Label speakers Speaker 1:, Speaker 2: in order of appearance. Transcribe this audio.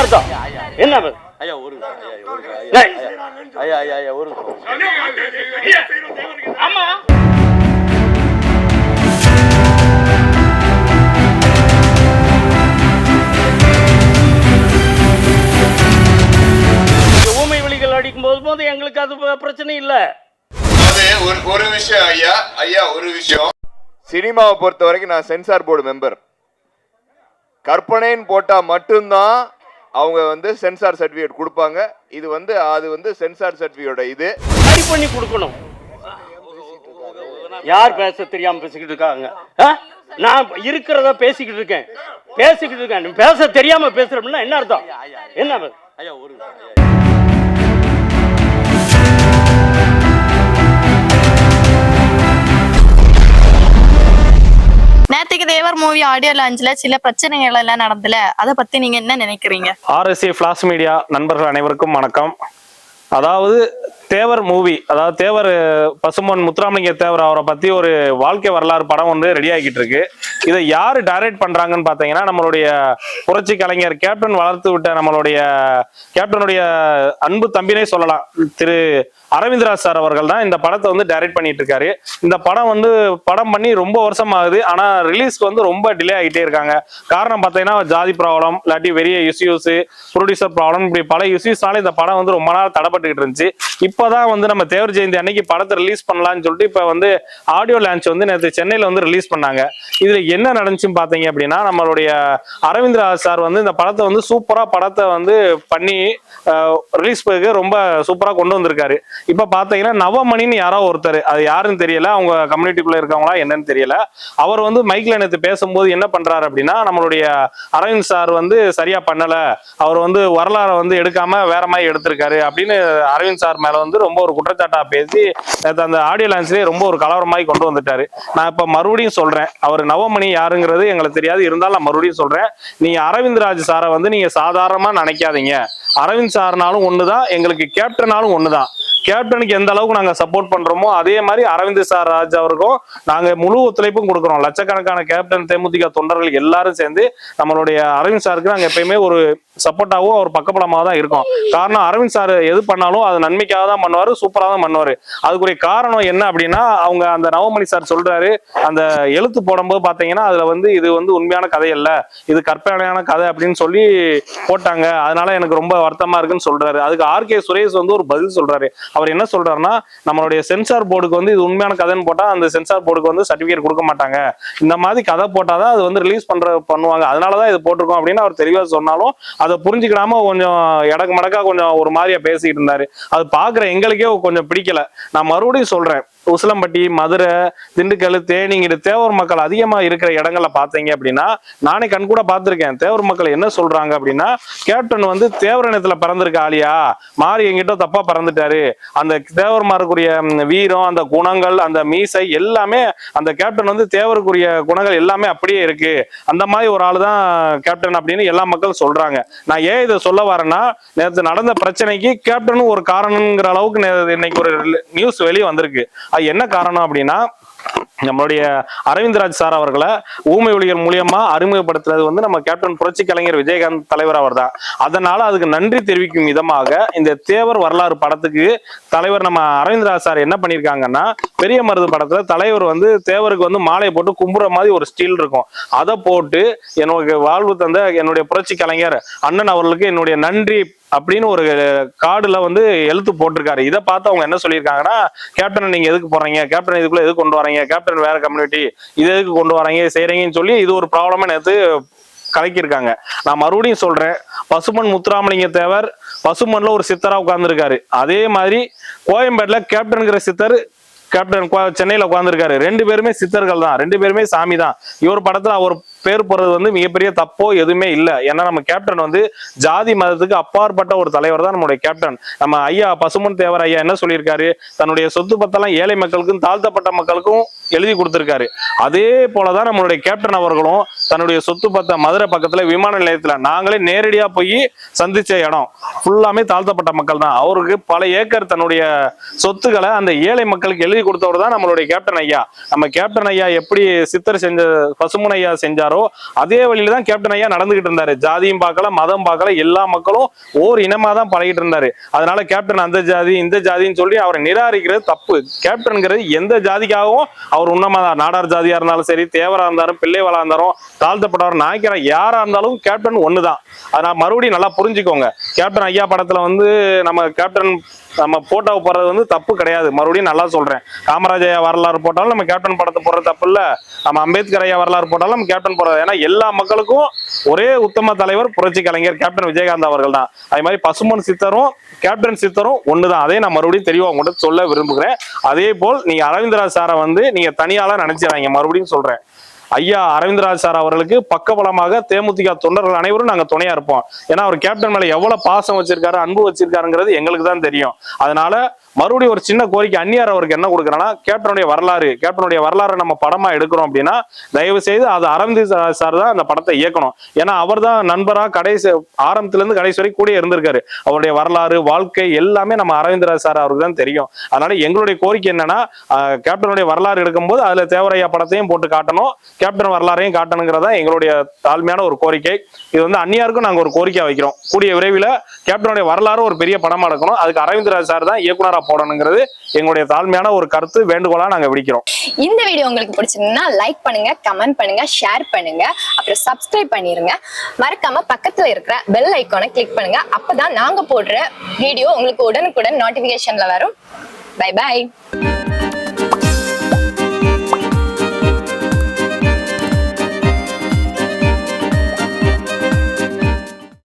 Speaker 1: அர்த்தம். என்ன?
Speaker 2: ஐயா ஒரு ஐயா ஒரு
Speaker 1: டேய்,
Speaker 2: ஐயா ஐயா ஐயா ஒரு
Speaker 1: ஆமா இந்த ஊமை விழிகள் அடிக்கும் போது போது எங்களுக்கு அது பிரச்சனை இல்லை.
Speaker 3: ஒரு ஒரு விஷயம் ஐயா. ஐயா ஒரு விஷயம் சினிமாவை பொறுத்த வரைக்கும் நான் சென்சார் போர்டு மெம்பர் கற்பனைன்னு போட்டா மட்டும்தான் அவங்க வந்து சென்சார் சர்டிபிகேட் கொடுப்பாங்க. இது வந்து அது வந்து சென்சார் சர்டிபிகேட்டோட இது.
Speaker 1: சரி பண்ணி கொடுக்கணும். யார் பேச தெரியாம பேசிக்கிட்டு இருக்காங்க? ஆ? நான் இருக்கிறத பேசிக்கிட்டு இருக்கேன். பேசிக்கிட்டு இருக்கேன். பேச தெரியாம பேசுறோம்னா என்ன அர்த்தம்? என்ன?
Speaker 2: ஐயா ஒரு
Speaker 4: ஹாரர் மூவி ஆடியோ லான்ச்ல சில பிரச்சனைகள் எல்லாம் நடந்தல. அதை பத்தி நீங்க என்ன நினைக்கிறீங்க?
Speaker 5: ஆர்எஸ்ஏ பிளாஸ் மீடியா நண்பர்கள் அனைவருக்கும் வணக்கம். அதாவது தேவர் மூவி அதாவது தேவர் பசுமன் முத்துராமலிங்க தேவர் அவரை பத்தி ஒரு வாழ்க்கை வரலாறு படம் வந்து ரெடி ஆகிட்டு இருக்கு இதை யார் டைரக்ட் பண்றாங்கன்னு பாத்தீங்கன்னா நம்மளுடைய புரட்சி கலைஞர் கேப்டன் வளர்த்து விட்ட நம்மளுடைய கேப்டனுடைய அன்பு தம்பினே சொல்லலாம். திரு அரவிந்த்ராஜ் சார் அவர்கள் தான் இந்த படத்தை வந்து டைரக்ட் பண்ணிட்டு இருக்காரு இந்த படம் வந்து படம் பண்ணி ரொம்ப வருஷம் ஆகுது. ஆனா ரிலீஸ்க்கு வந்து ரொம்ப டிலே ஆகிட்டே இருக்காங்க. காரணம் பார்த்தீங்கன்னா ஜாதி ப்ராப்ளம் இல்லாட்டி பெரிய இஷ்யூஸ் ப்ரொடியூசர் ப்ராப்ளம் இப்படி பல இஷ்யூஸ்னால இந்த படம் வந்து ரொம்ப நாள் தடைப்பட்டுக்கிட்டு இருந்துச்சு. இப்போதான் வந்து நம்ம தேவர் ஜெயந்தி அன்னைக்கு படத்தை ரிலீஸ் பண்ணலாம்னு சொல்லிட்டு இப்போ வந்து ஆடியோ லான்ச் வந்து நேற்று சென்னையில் வந்து ரிலீஸ் பண்ணாங்க. இதில் என்ன நடந்துச்சுன்னு பார்த்தீங்க அப்படின்னா நம்மளுடைய அரவிந்த் ராஜ் சார் வந்து இந்த படத்தை வந்து சூப்பராக படத்தை வந்து பண்ணி ரிலீஸ் ரொம்ப சூப்பராக கொண்டு வந்திருக்காரு. இப்போ பார்த்தீங்கன்னா நவமணின்னு யாரோ ஒருத்தர் அது யாருன்னு தெரியல அவங்க கம்யூனிட்டிக்குள்ளே இருக்கவங்களா என்னன்னு தெரியல. அவர் வந்து மைக்கில் நேற்று பேசும்போது என்ன பண்ணுறாரு அப்படின்னா நம்மளுடைய அரவிந்த் சார் வந்து சரியாக பண்ணலை அவர் வந்து வரலாறை வந்து எடுக்காமல் வேற மாதிரி எடுத்திருக்காரு அப்படின்னு அரவிந்த் சார் மேல வந்து ரொம்ப ஒரு குற்றச்சாட்டா பேசி நேத்து அந்த ஆடியோ லான்ஸ்லயே ரொம்ப ஒரு கலவரமாய் கொண்டு வந்துட்டாரு. நான் இப்ப மறுபடியும் சொல்றேன். அவர் நவமணி யாருங்கிறது எங்களுக்கு தெரியாது. இருந்தாலும் நான் மறுபடியும் சொல்றேன். நீங்க அரவிந்த் ராஜ் சாரை வந்து நீங்க சாதாரணமா நினைக்காதீங்க. அரவிந்த் சார்னாலும் ஒண்ணுதான் எங்களுக்கு கேப்டனாலும் ஒண்ணுதான். கேப்டனுக்கு எந்த அளவுக்கு நாங்க சப்போர்ட் பண்றோமோ அதே மாதிரி அரவிந்த் சார் ராஜ் அவருக்கும் நாங்க முழு ஒத்துழைப்பும் கொடுக்குறோம். லட்சக்கணக்கான கேப்டன் தேமுதிக தொண்டர்கள் எல்லாரும் சேர்ந்து நம்மளுடைய அரவிந்த் சாருக்கு நாங்க எப்பயுமே ஒரு சப்போர்ட்டாகவும் அவர் பக்கப்படமாக தான் இருக்கோம். காரணம் அரவிந்த் சார் எது பண்ணாலும் அது நன்மைக்காக தான் பண்ணுவாரு சூப்பராக தான் பண்ணுவாரு. அதுக்குரிய காரணம் என்ன அப்படின்னா அவங்க அந்த நவமணி சார் சொல்றாரு அந்த எழுத்து போடும்போது பாத்தீங்கன்னா அதுல வந்து இது வந்து உண்மையான கதை இல்லை இது கற்பனையான கதை அப்படின்னு சொல்லி போட்டாங்க. அதனால எனக்கு ரொம்ப வருத்தமா இருக்குன்னு சொல்றாரு. அதுக்கு ஆர் கே சுரேஷ் வந்து ஒரு பதில் சொல்றாரு. அவர் என்ன சொல்றாருன்னா நம்மளுடைய சென்சார் போர்டுக்கு வந்து இது உண்மையான கதைன்னு போட்டா அந்த சென்சார் போர்டுக்கு வந்து சர்டிபிகேட் கொடுக்க மாட்டாங்க. இந்த மாதிரி கதை போட்டாதான் அது வந்து ரிலீஸ் பண்ற பண்ணுவாங்க. அதனாலதான் இது போட்டிருக்கோம் அப்படின்னு அவர் தெளிவா சொன்னாலும் அதை புரிஞ்சுக்கிடாம கொஞ்சம் எடக்கு மடக்கா கொஞ்சம் ஒரு மாதிரியா பேசிட்டு இருந்தாரு. அது பாக்குற எங்களுக்கே கொஞ்சம் பிடிக்கல. நான் மறுபடியும் சொல்றேன். உசிலம்பட்டி மதுரை திண்டுக்கல் தேனிங்கிட்டு தேவர் மக்கள் அதிகமாக இருக்கிற இடங்கள்ல பார்த்தீங்க அப்படின்னா நானே கண் கூட பார்த்துருக்கேன். தேவர் மக்கள் என்ன சொல்றாங்க அப்படின்னா கேப்டன் வந்து தேவர் இனத்துல பிறந்திருக்க ஆளியா? மாறி எங்கிட்ட தப்பா பறந்துட்டாரு. அந்த தேவர்மாருக்குரிய வீரம் அந்த குணங்கள் அந்த மீசை எல்லாமே அந்த கேப்டன் வந்து தேவருக்குரிய குணங்கள் எல்லாமே அப்படியே இருக்கு. அந்த மாதிரி ஒரு ஆள் தான் கேப்டன் அப்படின்னு எல்லா மக்களும் சொல்றாங்க. நான் ஏன் இதை சொல்ல வரேன்னா நேற்று நடந்த பிரச்சனைக்கு கேப்டனும் ஒரு காரணங்கிற அளவுக்கு இன்னைக்கு ஒரு நியூஸ் வெளியே வந்திருக்கு. அது என்ன காரணம் அப்படின்னா நம்மளுடைய அரவிந்த்ராஜ் சார் அவர்களை ஊமை ஒளிகள் மூலியமா அறிமுகப்படுத்துறது வந்து நம்ம கேப்டன் புரட்சி கலைஞர் விஜயகாந்த் தலைவர் அவர் தான் அதனால அதுக்கு நன்றி தெரிவிக்கும் விதமாக இந்த தேவர் வரலாறு படத்துக்கு தலைவர் நம்ம அரவிந்த்ராஜ் சார் என்ன பண்ணியிருக்காங்கன்னா பெரிய மருது படத்துல தலைவர் வந்து தேவருக்கு வந்து மாலையை போட்டு கும்புற மாதிரி ஒரு ஸ்டீல் இருக்கும். அதை போட்டு எனக்கு வாழ்வு தந்த என்னுடைய புரட்சி கலைஞர் அண்ணன் அவர்களுக்கு என்னுடைய நன்றி அப்படின்னு ஒரு கார்டுல வந்து எழுத்து போட்டிருக்காரு. இதை பார்த்து அவங்க என்ன சொல்லியிருக்காங்கன்னா கேப்டன் நீங்க எதுக்கு போறீங்க? கேப்டன் இதுக்குள்ள எதுக்கு கொண்டு வரீங்க? கேப்டன் வேற கம்யூனிட்டி இது எதுக்கு கொண்டு வரீங்க? செய்யறீங்கன்னு சொல்லி இது ஒரு ப்ராப்ளமா நேற்று கலக்கியிருக்காங்க. நான் மறுபடியும் சொல்றேன். பசுமன் முத்துராமலிங்க தேவர் பசுமன்ல ஒரு சித்தரா உட்கார்ந்துருக்காரு. அதே மாதிரி கோயம்பேடுல கேப்டன்கிற சித்தர் கேப்டன் சென்னையில உட்காந்துருக்காரு ரெண்டு பேருமே சித்தர்கள் தான். ரெண்டு பேருமே சாமி தான். இவர் படத்துல அவர் பேர் போறது வந்து மிகப்பெரிய தப்போ எதுவுமே இல்லை. ஏன்னா நம்ம கேப்டன் வந்து ஜாதி மதத்துக்கு அப்பாற்பட்ட ஒரு தலைவர் தான் நம்மளுடைய கேப்டன் நம்ம ஐயா பசுமன் தேவர் ஐயா என்ன சொல்லியிருக்காரு? தன்னுடைய சொத்து பத்தெல்லாம் ஏழை மக்களுக்கும் தாழ்த்தப்பட்ட மக்களுக்கும் எழுதி கொடுத்திருக்காரு. அதே போலதான் நம்மளுடைய கேப்டன் அவர்களும் தன்னுடைய சொத்து பத்த மதுரை பக்கத்துல விமான நிலையத்துல நாங்களே நேரடியா போய் சந்திச்ச இடம். ஃபுல்லாமே தாழ்த்தப்பட்ட மக்கள் தான். அவருக்கு பல ஏக்கர் தன்னுடைய சொத்துக்களை அந்த ஏழை மக்களுக்கு எழுதி கொடுத்தவர் தான் நம்மளுடைய கேப்டன் ஐயா. நம்ம கேப்டன் ஐயா எப்படி சித்தர் செஞ்ச பசுமன் ஐயா செஞ்சார் நடந்தாரோ அதே வழியில தான் கேப்டன் ஐயா நடந்துகிட்டு இருந்தாரு. ஜாதியும் பார்க்கல மதம் பார்க்கல எல்லா மக்களும் ஓர் இனமா தான் பழகிட்டு இருந்தாரு. அதனால கேப்டன் அந்த ஜாதி இந்த ஜாதின்னு சொல்லி அவரை நிராகரிக்கிறது தப்பு. கேப்டன்ங்கிறது எந்த ஜாதிக்காகவும் அவர் உன்னமா தான் நாடார் ஜாதியா இருந்தாலும் சரி தேவரா இருந்தாலும் பிள்ளைவளா இருந்தாலும் தாழ்த்தப்பட்டவர் நாய்க்கிற யாரா இருந்தாலும் கேப்டன் ஒண்ணுதான். அதனால மறுபடியும் நல்லா புரிஞ்சுக்கோங்க. கேப்டன் ஐயா படத்துல வந்து நம்ம கேப்டன் நம்ம போட்டோ போடுறது வந்து தப்பு கிடையாது. மறுபடியும் நல்லா சொல்றேன். காமராஜ் ஐயா வரலாறு போட்டாலும் நம்ம கேப்டன் படத்தை போடுறது தப்பு இல்ல. நம்ம அம்பேத்கர் ஐயா வரலாறு போட்டாலும் நம்ம கேப்டன் போறது ஏன்னா எல்லா மக்களுக்கும் ஒரே உத்தம தலைவர் புரட்சி கலைஞர் கேப்டன் விஜயகாந்த் அவர்கள் தான் அதே மாதிரி பசுமன் சித்தரும் கேப்டன் சித்தரும் ஒண்ணுதான். அதே நான் மறுபடியும் தெளிவா உங்கள்கிட்ட சொல்ல விரும்புகிறேன். அதே போல் நீங்க அரவிந்தராஜ் சாரை வந்து நீங்க தனியால நினைச்சிடாங்க மறுபடியும் சொல்றேன். ஐயா அரவிந்தராஜ் சார் அவர்களுக்கு பக்கபலமாக தேமுதிக தொண்டர்கள் அனைவரும் நாங்க துணையா இருப்போம். ஏன்னா அவர் கேப்டன் மேல எவ்வளவு பாசம் வச்சிருக்காரு அன்பு வச்சிருக்காருங்கிறது எங்களுக்கு தான் தெரியும். அதனால மறுபடியும் ஒரு சின்ன கோரிக்கை அந்நியார் அவருக்கு என்ன கொடுக்குறேன்னா கேப்டனுடைய வரலாறு கேப்டனுடைய வரலாறு நம்ம படமா எடுக்கிறோம் அப்படின்னா தயவு செய்து அது அரவிந்த் சார் தான் அந்த படத்தை இயக்கணும். ஏன்னா அவர் தான் நண்பரா கடைசி ஆரம்பத்துல இருந்து கடைசி வரை கூட இருந்திருக்காரு. அவருடைய வரலாறு வாழ்க்கை எல்லாமே நம்ம அரவிந்தராஜ் சார் அவருக்கு தான் தெரியும். அதனால எங்களுடைய கோரிக்கை என்னன்னா கேப்டனுடைய வரலாறு எடுக்கும்போது அதுல தேவரையா படத்தையும் போட்டு காட்டணும். கேப்டன் வரலாறையும் காட்டணுங்கிறதா எங்களுடைய தாழ்மையான ஒரு கோரிக்கை. இது வந்து அந்நியாருக்கும் நாங்க ஒரு கோரிக்கை வைக்கிறோம். கூடிய விரைவில் கேப்டனுடைய வரலாறு ஒரு பெரிய படமா எடுக்கணும். அதுக்கு அரவிந்தராஜ் சார் தான் இயக்குனர் போடணுங்கிறது எங்களுடைய தாழ்மையான ஒரு கருத்து வேண்டுகோளா நாங்க விடுக்கிறோம்.
Speaker 6: இந்த வீடியோ உங்களுக்கு பிடிச்சிருந்தா லைக் பண்ணுங்க கமெண்ட் பண்ணுங்க ஷேர் பண்ணுங்க அப்புறம் சப்ஸ்கிரைப் பண்ணிருங்க. மறக்காம பக்கத்துல இருக்கிற பெல் ஐக்கானை கிளிக் பண்ணுங்க. அப்பதான் நாங்க போடுற வீடியோ உங்களுக்கு உடனுக்குடன் நோட்டிபிகேஷன்ல வரும். By by